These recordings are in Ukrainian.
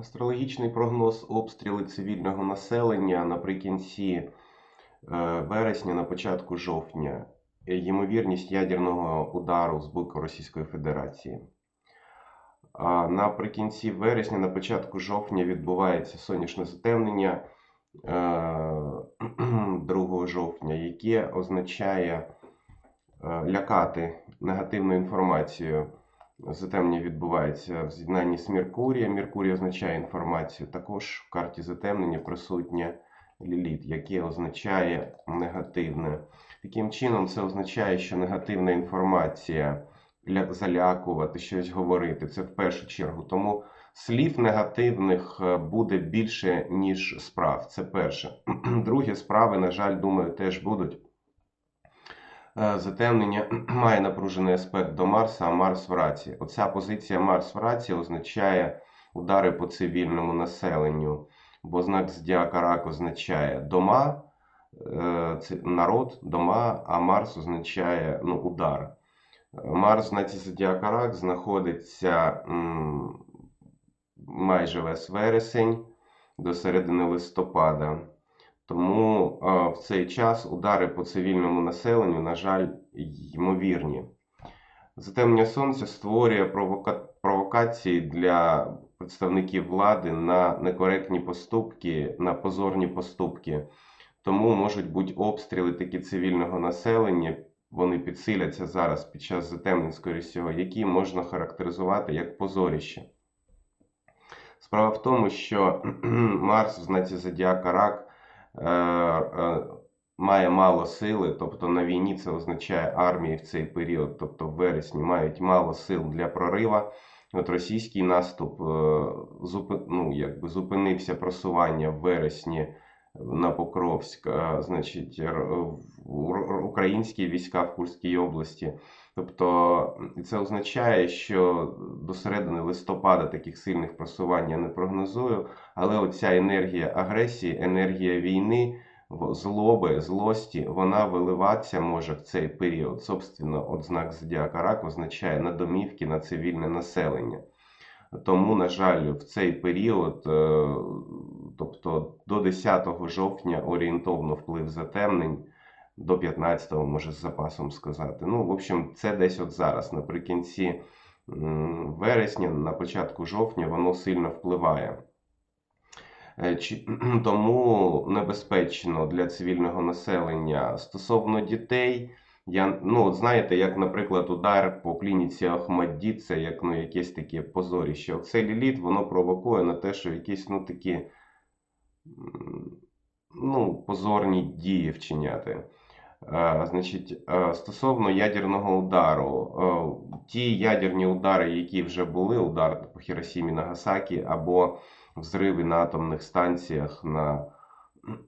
Астрологічний прогноз обстріли цивільного населення наприкінці е, вересня, на початку жовтня. Е, Ймовірність ядерного удару з боку Російської Федерації. Наприкінці вересня, на початку жовтня відбувається сонячне затемнення е, 2 жовтня, яке означає е, лякати негативною інформацією. Затемнення відбувається в з'єднанні з Меркурієм. Меркурій означає інформацію. Також в карті затемнення присутнє Ліліт, яке означає негативне. Таким чином, це означає, що негативна інформація, залякувати, щось говорити, це в першу чергу. Тому слів негативних е, буде більше, ніж справ. Це перше. Друге, справи, на жаль, думаю, теж будуть. Е, Затемнення має напружений аспект до Марса, а Марс в раці. Оця позиція Марс в раці означає удари по цивільному населенню, бо знак зодіака Рак означає дома, е, народ, дома, а Марс означає ну, удар. Е, Марс в знаці зодіака Рак знаходиться майже весь вересень до середини листопада. Тому а, в цей час удари по цивільному населенню, на жаль, ймовірні. Затемнення сонця створює провока... провокації для представників влади на некоректні поступки, на позорні поступки. Тому можуть бути обстріли такі цивільного населення. Вони підсиляться зараз під час затемнень, скоріше всього, які можна характеризувати як позоріще. Справа в тому, що Марс в знаці зодіака Рак е, е, має мало сили, тобто на війні це означає армії в цей період, тобто в вересні мають мало сил для прорива. От російський наступ е, ну, якби зупинився просування в вересні на Покровськ, е, значить, українські війська в Курській області. Тобто це означає, що до середини листопада таких сильних просувань я не прогнозую, але оця енергія агресії, енергія війни, злоби, злості, вона виливатися може в цей період. Собственно, от знак зодіака Рак означає на домівки, на цивільне населення. Тому, на жаль, в цей період, е, тобто до 10 жовтня орієнтовно вплив затемнень, до 15-го, може, з запасом сказати. Ну, в общем, це десь от зараз, наприкінці вересня, на початку жовтня, воно сильно впливає. Е, Тому небезпечно для цивільного населення стосовно дітей. Я, ну, знаєте, як, наприклад, удар по клініці Ахмадді, це як ну, якесь таке позоріще. Оце ліліт, воно провокує на те, що якісь ну, такі ну, позорні дії вчиняти. Е, Значить, е, стосовно ядерного удару, е, ті ядерні удари, які вже були, удар по Хіросімі Нагасакі або взриви на атомних станціях на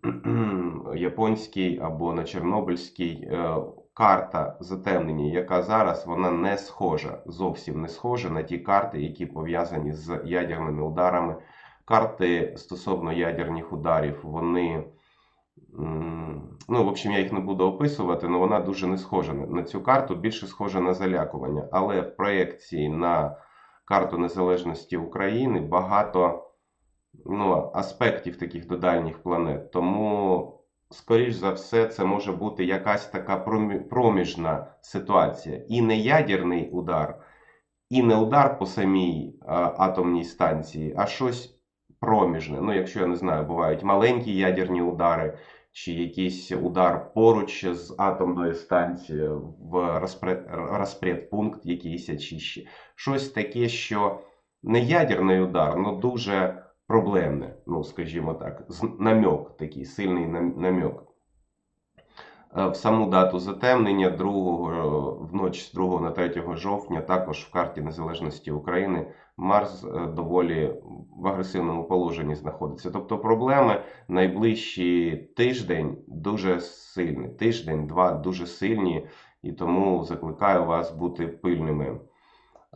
японській або на Чорнобильській, карта затемнення, яка зараз вона не схожа, зовсім не схожа на ті карти, які пов'язані з ядерними ударами. Карти стосовно ядерних ударів, вони. Ну, в общем, я їх не буду описувати, але вона дуже не схожа на цю карту, більше схожа на залякування. Але в проєкції на карту незалежності України багато ну, аспектів таких до дальніх планет. Тому, скоріш за все, це може бути якась така проміжна ситуація. І не ядерний удар, і не удар по самій атомній станції, а щось проміжне. Ну, якщо я не знаю, бувають маленькі ядерні удари, чи якийсь удар поруч з атомною станцією в розпредпункт якийсь, очищі. щось таке, що не ядерний удар, але дуже проблемне, ну, скажімо так, намек такий, сильний нам- намьок. Е, В саму дату затемнення 2, в ніч з 2 на 3 жовтня, також в карті незалежності України Марс е, доволі в агресивному положенні знаходиться. Тобто проблеми найближчий тиждень дуже сильні. Тиждень-два дуже сильні, і тому закликаю вас бути пильними.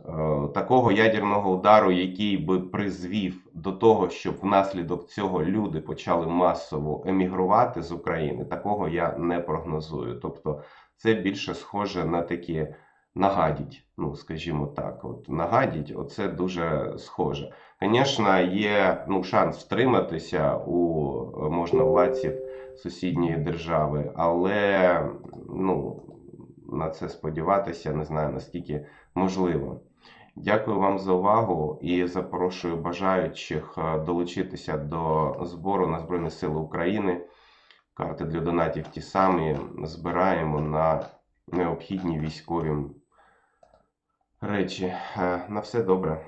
Е, Такого ядерного удару, який би призвів до того, щоб внаслідок цього люди почали масово емігрувати з України, такого я не прогнозую. Тобто це більше схоже на такі нагадіть. Ну, скажімо так, от нагадіть, оце дуже схоже. Звісно, є ну, шанс втриматися у можновладців сусідньої держави, але ну, на це сподіватися не знаю наскільки можливо. Дякую вам за увагу і запрошую бажаючих е, долучитися до збору на Збройні Сили України. Карти для донатів ті самі збираємо на необхідні військові речі. Е, На все добре.